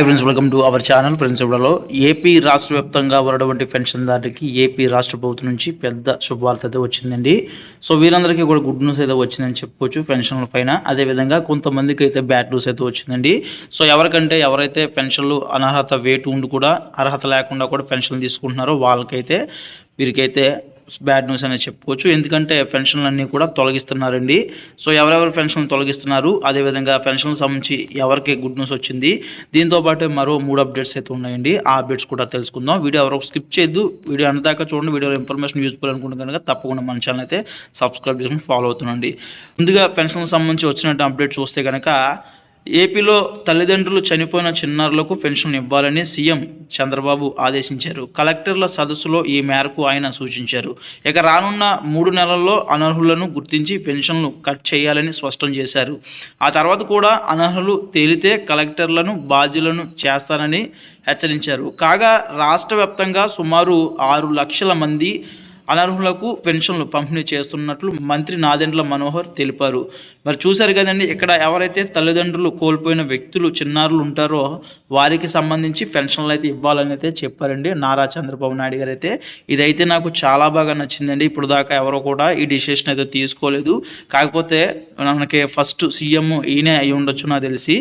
Hi friends welcome to our channel ప్రిన్సిపల్లో AP రాష్ట్ర వ్యాప్తంగా ఉన్నటువంటి పెన్షన్దారులకి ఏపీ రాష్ట్ర ప్రభుత్వం నుంచి పెద్ద శుభవార్త అయితే వచ్చిందండి. సో వీరందరికీ కూడా గుడ్ న్యూస్ అయితే వచ్చిందని చెప్పుకోవచ్చు పెన్షన్ల పైన. అదేవిధంగా కొంతమందికి అయితే బ్యాడ్ న్యూస్ అయితే వచ్చిందండి. సో ఎవరికంటే ఎవరైతే పెన్షన్లు అనర్హత వేటు ఉండి కూడా అర్హత లేకుండా కూడా పెన్షన్లు తీసుకుంటున్నారో వాళ్ళకైతే వీరికైతే బ్యాడ్ న్యూస్ అనేది చెప్పుకోవచ్చు. ఎందుకంటే పెన్షన్లు అన్నీ కూడా తొలగిస్తున్నారండి. సో ఎవరెవరు పెన్షన్ తొలగిస్తున్నారు? అదేవిధంగా పెన్షన్ సంబంధించి ఎవరికి గుడ్ న్యూస్ వచ్చింది? దీంతో పాటు మరో మూడు అప్డేట్స్ అయితే ఉన్నాయండి. ఆ అప్డేట్స్ కూడా తెలుసుకుందాం. వీడియో ఎవరో స్కిప్ చేయొద్దు. వీడియో అన్నదాకా చూడండి. వీడియోలో ఇన్ఫర్మేషన్ యూస్ఫుల్ అనుకుంటే కనుక తప్పకుండా మన ఛానల్ అయితే సబ్స్క్రైబ్ చేసుకుని ఫాలో అవుతుండండి. ముందుగా పెన్షన్ సంబంధించి వచ్చినట్టు అప్డేట్ చూస్తే కనుక ఏపీలో తల్లిదండ్రులు చనిపోయిన చిన్నారులకు పెన్షన్ ఇవ్వాలని సీఎం చంద్రబాబు ఆదేశించారు. కలెక్టర్ల సదస్సులో ఈ మేరకు ఆయన సూచించారు. ఇక రానున్న మూడు నెలల్లో అనర్హులను గుర్తించి పెన్షన్లు కట్ చేయాలని స్పష్టం చేశారు. ఆ తర్వాత కూడా అనర్హులు తేలితే కలెక్టర్లను బాధ్యులను చేస్తారని హెచ్చరించారు. కాగా రాష్ట్ర వ్యాప్తంగా సుమారు ఆరు లక్షల మంది అనర్హులకు పెన్షన్లు పంపిణీ చేస్తున్నట్లు మంత్రి నాదెండ్ల మనోహర్ తెలిపారు. మరి చూశారు కదండి ఇక్కడ ఎవరైతే తల్లిదండ్రులు కోల్పోయిన వ్యక్తులు చిన్నారులు ఉంటారో వారికి సంబంధించి పెన్షన్లు అయితే ఇవ్వాలని అయితే చెప్పారండి. నారా చంద్రబాబు నాయుడు గారు అయితే. ఇదైతే నాకు చాలా బాగా నచ్చిందండి. ఇప్పుడు దాకా ఎవరో కూడా ఈ డిసిషన్ అయితే తీసుకోలేదు. కాకపోతే మనకి ఫస్ట్ సీఎం ఈయనే అయి ఉండొచ్చు నాకు తెలిసి.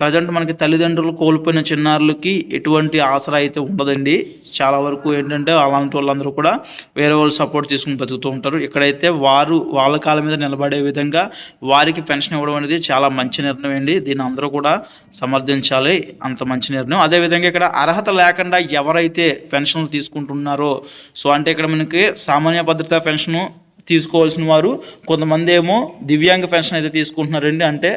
ప్రజెంట్ మనకి తల్లిదండ్రులు కోల్పోయిన చిన్నారులకి ఎటువంటి ఆసరా అయితే ఉండదండి. చాలా వరకు ఏంటంటే అలాంటి వాళ్ళందరూ కూడా వేరే వాళ్ళు సపోర్ట్ తీసుకుని బతుకుతూ ఉంటారు. ఇక్కడైతే వారు వాళ్ళ కాళ్ళ మీద నిలబడే విధంగా వారికి పెన్షన్ ఇవ్వడం అనేది చాలా మంచి నిర్ణయం అండి. దీన్ని అందరూ కూడా సమర్థించాలి. అంత మంచి నిర్ణయం. అదేవిధంగా ఇక్కడ అర్హత లేకుండా ఎవరైతే పెన్షన్లు తీసుకుంటున్నారో సో అంటే ఇక్కడ మనకి సామాన్య భద్రతా పెన్షను తీసుకోవాల్సిన వారు కొంతమంది ఏమో దివ్యాంగ పెన్షన్ అయితే తీసుకుంటున్నారండి. అంటే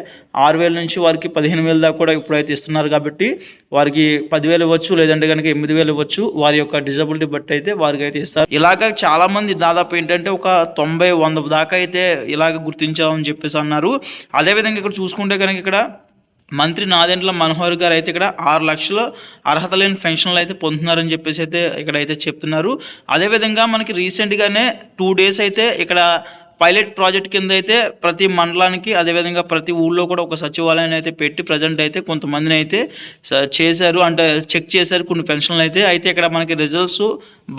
ఆరు వేల నుంచి వారికి పదిహేను వేల దాకా కూడా ఇప్పుడైతే ఇస్తున్నారు కాబట్టి వారికి పదివేలు ఇవ్వచ్చు లేదంటే కనుక ఎనిమిది వేలు ఇవ్వచ్చు. వారి యొక్క డిజబిలిటీ బట్టి అయితే వారికి అయితే ఇస్తారు. ఇలాగ చాలామంది దాదాపు ఏంటంటే ఒక తొంభై వంద దాకా అయితే ఇలాగ గుర్తించామని చెప్పేసి అన్నారు. అదేవిధంగా ఇక్కడ చూసుకుంటే కనుక ఇక్కడ మంత్రి నాదెండ్ల మనోహర్ గారు అయితే ఇక్కడ ఆరు లక్షల అర్హత లేని పెన్షన్లు అయితే పొందుతున్నారని చెప్పేసి అయితే ఇక్కడ అయితే చెప్తున్నారు. అదేవిధంగా మనకి రీసెంట్గానే టూ డేస్ అయితే ఇక్కడ పైలట్ ప్రాజెక్ట్ కింద అయితే ప్రతి మండలానికి అదేవిధంగా ప్రతి ఊళ్ళో కూడా ఒక సచివాలయాన్ని అయితే పెట్టి ప్రజెంట్ అయితే కొంతమందిని అయితే చేశారు. అంటే చెక్ చేశారు కొన్ని పెన్షన్లు అయితే. అయితే ఇక్కడ మనకి రిజల్ట్స్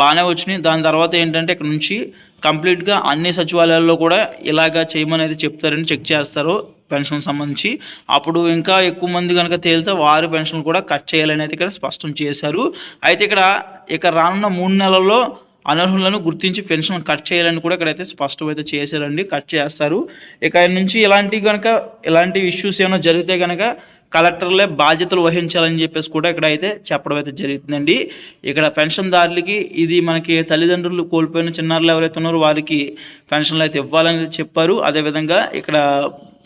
బాగానే వచ్చినాయి. దాని తర్వాత ఏంటంటే ఇక్కడ నుంచి కంప్లీట్గా అన్ని సచివాలయాల్లో కూడా ఇలాగా చేయమని అయితే చెప్తారని చెక్ చేస్తారు పెన్షన్ సంబంధించి. అప్పుడు ఇంకా ఎక్కువ మంది కనుక తేలితే వారి పెన్షన్ కూడా కట్ చేయాలని అయితే ఇక్కడ స్పష్టం చేశారు. అయితే ఇక్కడ ఇక రానున్న మూడు నెలల్లో అనర్హులను గుర్తించి పెన్షన్ కట్ చేయాలని కూడా ఇక్కడైతే స్పష్టం అయితే చేశారండి. కట్ చేస్తారు. ఇక నుంచి ఇలాంటి కనుక ఇలాంటి ఇష్యూస్ ఏమైనా జరిగితే కనుక కలెక్టర్లే బాధ్యతలు వహించాలని చెప్పేసి కూడా ఇక్కడ అయితే చెప్పడం అయితే జరుగుతుందండి. ఇక్కడ పెన్షన్దారులకి ఇది మనకి తల్లిదండ్రులు కోల్పోయిన చిన్నారులు ఎవరైతే ఉన్నారో వారికి పెన్షన్లు అయితే ఇవ్వాలని చెప్పారు. అదేవిధంగా ఇక్కడ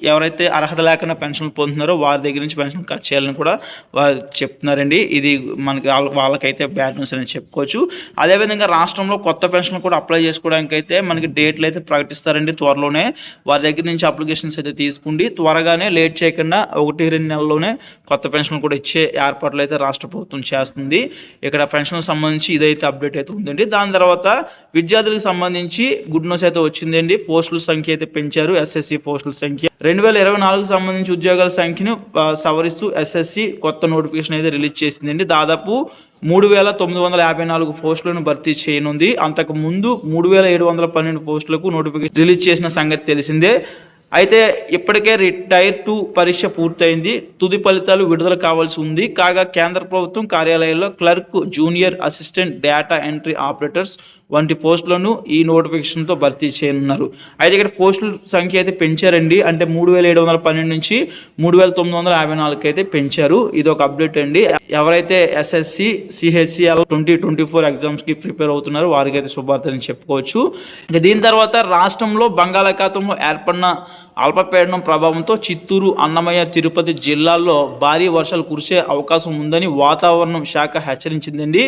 ఎవరైతే అర్హత లేకుండా పెన్షన్లు పొందుతున్నారో వారి దగ్గర నుంచి పెన్షన్ కట్ చేయాలని కూడా వారు చెప్తున్నారండి. ఇది మనకి వాళ్ళ- వాళ్ళకైతే బ్యాడ్ న్యూస్ అని చెప్పుకోవచ్చు. అదేవిధంగా రాష్ట్రంలో కొత్త పెన్షన్లు కూడా అప్లై చేసుకోవడానికి అయితే మనకి డేట్లు అయితే ప్రకటిస్తారండి త్వరలోనే. వారి దగ్గర నుంచి అప్లికేషన్స్ అయితే తీసుకుండి. త్వరగానే లేట్ చేయకుండా ఒకటి రెండు నెలల్లోనే కొత్త పెన్షన్ కూడా ఇచ్చే ఏర్పాట్లు అయితే రాష్ట్ర ప్రభుత్వం చేస్తుంది. ఇక్కడ పెన్షన్ సంబంధించి ఇదైతే అప్డేట్ అయితే ఉందండి. దాని తర్వాత విద్యార్థులకు సంబంధించి గుడ్ న్యూస్ అయితే వచ్చిందండి. పోస్టుల సంఖ్య అయితే పెంచారు. ఎస్ఎస్సి పోస్టుల సంఖ్య రెండు వేల ఇరవై నాలుగుకు సంబంధించి ఉద్యోగాల సంఖ్యను సవరిస్తూ ఎస్ఎస్సి కొత్త నోటిఫికేషన్ అయితే రిలీజ్ చేసిందండి. దాదాపు మూడు వేల తొమ్మిది వందల యాభై నాలుగు పోస్టులను భర్తీ చేయనుంది. అంతకు ముందు మూడు వేల ఏడు వందల పన్నెండు పోస్టులకు నోటిఫికేషన్ రిలీజ్ చేసిన సంగతి తెలిసిందే. అయితే ఇప్పటికే రిటైర్ టు పరీక్ష పూర్తయింది. తుది ఫలితాలు విడుదల కావాల్సి ఉంది. కాగా కేంద్ర ప్రభుత్వం కార్యాలయాల్లో clerk junior assistant data entry operators వంటి పోస్టులను ఈ నోటిఫికేషన్తో భర్తీ చేయనున్నారు. అయితే ఇక్కడ పోస్టుల సంఖ్య అయితే పెంచారండి. అంటే మూడు వేల ఏడు వందల పన్నెండు నుంచి మూడు వేల తొమ్మిది వందల యాభై నాలుగు అయితే పెంచారు. ఇది ఒక అప్డేట్ అండి. ఎవరైతే SSC CHC twenty twenty four ఎగ్జామ్స్కి ప్రిపేర్ అవుతున్నారో వారికి అయితే శుభార్తని చెప్పుకోవచ్చు. ఇక దీని తర్వాత రాష్ట్రంలో బంగాళాఖాతంలో ఏర్పడిన అల్పపీడనం ప్రభావంతో చిత్తూరు అన్నమయ్య తిరుపతి జిల్లాల్లో భారీ వర్షాలు కురిసే అవకాశం ఉందని వాతావరణం శాఖ హెచ్చరించిందండి.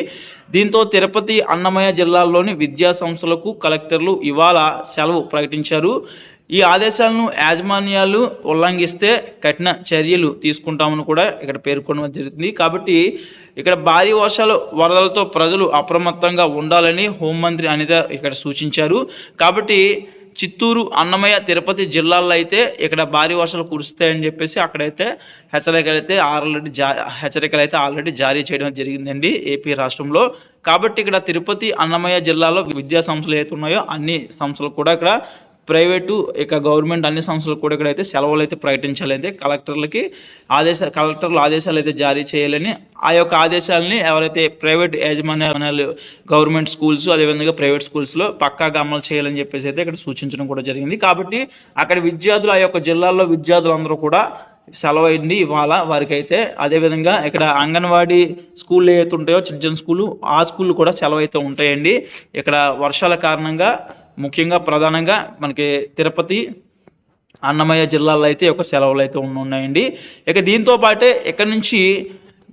దీంతో తిరుపతి అన్నమయ్య జిల్లాల్లోని విద్యా సంస్థలకు కలెక్టర్లు ఇవాళ సెలవు ప్రకటించారు. ఈ ఆదేశాలను యాజమాన్యాలు ఉల్లంఘిస్తే కఠిన చర్యలు తీసుకుంటామని కూడా ఇక్కడ పేర్కొనడం జరిగింది. కాబట్టి ఇక్కడ భారీ వర్షాలు వరదలతో ప్రజలు అప్రమత్తంగా ఉండాలని హోంమంత్రి అనిత ఇక్కడ సూచించారు. కాబట్టి చిత్తూరు అన్నమయ్య తిరుపతి జిల్లాల్లో అయితే ఇక్కడ భారీ వర్షాలు కురుస్తాయని చెప్పేసి అక్కడైతే హెచ్చరికలు అయితే ఆల్రెడీ జా హెచ్చరికలు అయితే ఆల్రెడీ జారీ చేయడం జరిగిందండి ఏపీ రాష్ట్రంలో. కాబట్టి ఇక్కడ తిరుపతి అన్నమయ్య జిల్లాలో విద్యా సంస్థలు అయితే ఉన్నాయో అన్ని సంస్థలు కూడా ఇక్కడ ప్రైవేటు ఇక గవర్నమెంట్ అన్ని సంస్థలు కూడా ఇక్కడైతే సెలవులు అయితే ప్రకటించాలైతే కలెక్టర్లకి ఆదేశ కలెక్టర్లు ఆదేశాలు అయితే జారీ చేయాలని ఆ యొక్క ఆదేశాలని ఎవరైతే ప్రైవేట్ యాజమాన్యాలు గవర్నమెంట్ స్కూల్స్ అదేవిధంగా ప్రైవేట్ స్కూల్స్లో పక్కాగా అమలు చేయాలని చెప్పేసి అయితే ఇక్కడ సూచించడం కూడా జరిగింది. కాబట్టి అక్కడ విద్యార్థులు ఆ యొక్క జిల్లాల్లో విద్యార్థులందరూ కూడా సెలవు అయింది ఇవాళ వారికి అయితే అదేవిధంగా ఇక్కడ అంగన్వాడీ స్కూల్ ఏవైతే ఉంటాయో చిన్న చిన్న స్కూలు ఆ స్కూళ్ళు కూడా సెలవు అయితే ఉంటాయండి. ఇక్కడ వర్షాల కారణంగా ముఖ్యంగా ప్రధానంగా మనకి తిరుపతి అన్నమయ్య జిల్లాలో అయితే ఒక సెలవులు అయితే ఉన్నాయండి. ఇక దీంతో పాటే ఇక్కడ నుంచి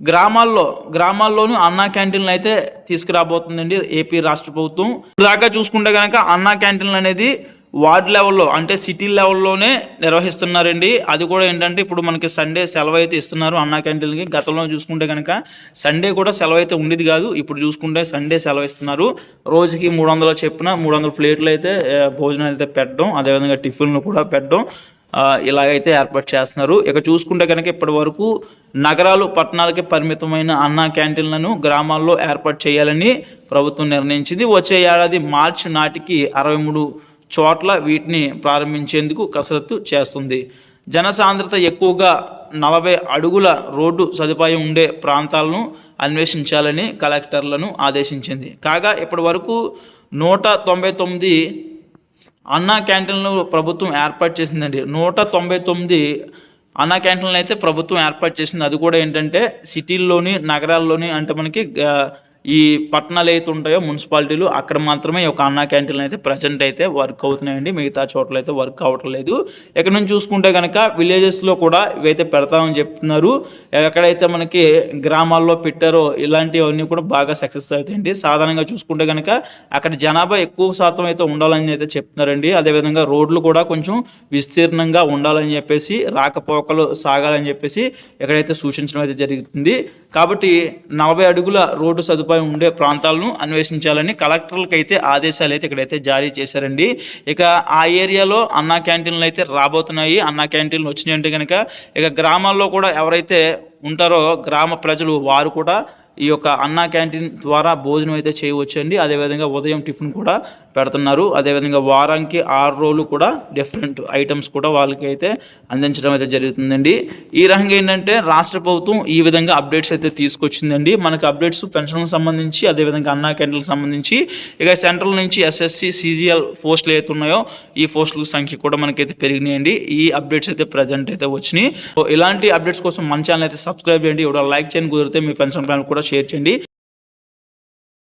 గ్రామాల్లో గ్రామాల్లోనూ అన్నా క్యాంటీన్లు అయితే తీసుకురాబోతుందండి ఏపీ రాష్ట్ర ప్రభుత్వం. దాకా చూసుకుంటే కనుక అన్నా క్యాంటీన్లు అనేది వార్డ్ లెవెల్లో అంటే సిటీ లెవెల్లోనే నిర్వహిస్తున్నారండి. అది కూడా ఏంటంటే ఇప్పుడు మనకి సండే సెలవు అయితే ఇస్తున్నారు అన్నా క్యాంటీన్కి గతంలో చూసుకుంటే కనుక సండే కూడా సెలవు అయితే ఉండేది కాదు. ఇప్పుడు చూసుకుంటే సండే సెలవు ఇస్తున్నారు రోజుకి మూడు వందల చెప్పిన మూడు వందల ప్లేట్లు అయితే భోజనాలు అయితే పెట్టడం అదేవిధంగా టిఫిన్లు కూడా పెట్టడం ఇలాగైతే ఏర్పాటు చేస్తున్నారు. ఇక చూసుకుంటే కనుక ఇప్పటి వరకు నగరాలు పట్టణాలకి పరిమితమైన అన్నా క్యాంటీన్లను గ్రామాల్లో ఏర్పాటు చేయాలని ప్రభుత్వం నిర్ణయించింది. వచ్చే ఏడాది మార్చి నాటికి అరవై మూడు చోట్ల వీటిని ప్రారంభించేందుకు కసరత్తు చేస్తుంది. జనసాంద్రత ఎక్కువగా నలభై అడుగుల రోడ్డు సదుపాయం ఉండే ప్రాంతాలను అన్వేషించాలని కలెక్టర్లను ఆదేశించింది. కాగా ఇప్పటి వరకు నూట తొంభై తొమ్మిది అన్నా క్యాంటీన్లు ప్రభుత్వం ఏర్పాటు చేసిందండి. నూట తొంభై తొమ్మిది అన్నా క్యాంటీన్లు అయితే ప్రభుత్వం ఏర్పాటు చేసింది. అది కూడా ఏంటంటే సిటీల్లోని నగరాల్లోని అంటే మనకి ఈ పట్టణాలు అయితే ఉంటాయో మున్సిపాలిటీలు అక్కడ మాత్రమే ఒక అన్నా క్యాంటీన్లు అయితే ప్రజెంట్ అయితే వర్క్ అవుతున్నాయండి. మిగతా చోట్ల అయితే వర్క్ అవ్వటం లేదు. ఇక్కడ నుంచి చూసుకుంటే కనుక విలేజెస్లో కూడా ఇవైతే పెడతామని చెప్తున్నారు. ఎక్కడైతే మనకి గ్రామాల్లో పెట్టారో ఇలాంటివన్నీ కూడా బాగా సక్సెస్ అవుతాయండి. సాధారణంగా చూసుకుంటే కనుక అక్కడ జనాభా ఎక్కువ శాతం అయితే ఉండాలని అయితే చెప్తున్నారండి. అదేవిధంగా రోడ్లు కూడా కొంచెం విస్తీర్ణంగా ఉండాలని చెప్పేసి రాకపోకలు సాగాలని చెప్పేసి ఎక్కడైతే సూచించడం అయితే జరుగుతుంది. కాబట్టి నలభై అడుగుల రోడ్డు సదుపాయం ఉండే ప్రాంతాలను అన్వేషించాలని కలెక్టర్లకు అయితే ఆదేశాలు అయితే ఇక్కడైతే జారీ చేశారండి. ఇక ఆ ఏరియాలో అన్నా క్యాంటీన్లు అయితే రాబోతున్నాయి. అన్నా క్యాంటీన్లు వచ్చినాయి అంటే కనుక ఇక గ్రామాల్లో కూడా ఎవరైతే ఉంటారో గ్రామ ప్రజలు వారు కూడా ఈ యొక్క అన్నా క్యాంటీన్ ద్వారా భోజనం అయితే చేయవచ్చండి. అదేవిధంగా ఉదయం టిఫిన్ కూడా పెడుతున్నారు. అదేవిధంగా వారానికి ఆరు రోజులు కూడా డిఫరెంట్ ఐటమ్స్ కూడా వాళ్ళకి అయితే అందించడం అయితే జరుగుతుందండి. ఈ రకంగా ఏంటంటే రాష్ట్ర ప్రభుత్వం ఈ విధంగా అప్డేట్స్ అయితే తీసుకొచ్చిందండి. మనకి అప్డేట్స్ పెన్షన్కి సంబంధించి అదేవిధంగా అన్నా క్యాంటీన్కి సంబంధించి ఇక సెంట్రల్ నుంచి ఎస్ఎస్సి సీజీఎల్ పోస్టులు అయితే ఉన్నాయో ఈ పోస్టుల సంఖ్య కూడా మనకైతే పెరిగినాయండి. ఈ అప్డేట్స్ అయితే ప్రజెంట్ అయితే వచ్చినాయి. ఇలాంటి అప్డేట్స్ కోసం మన ఛానల్ అయితే సబ్స్క్రైబ్ చేయండి. ఇవ్వడం లైక్ చేయండి కుదిరితే మీ పెన్షన్ ప్లాన్ కూడా షేర్ చేయండి.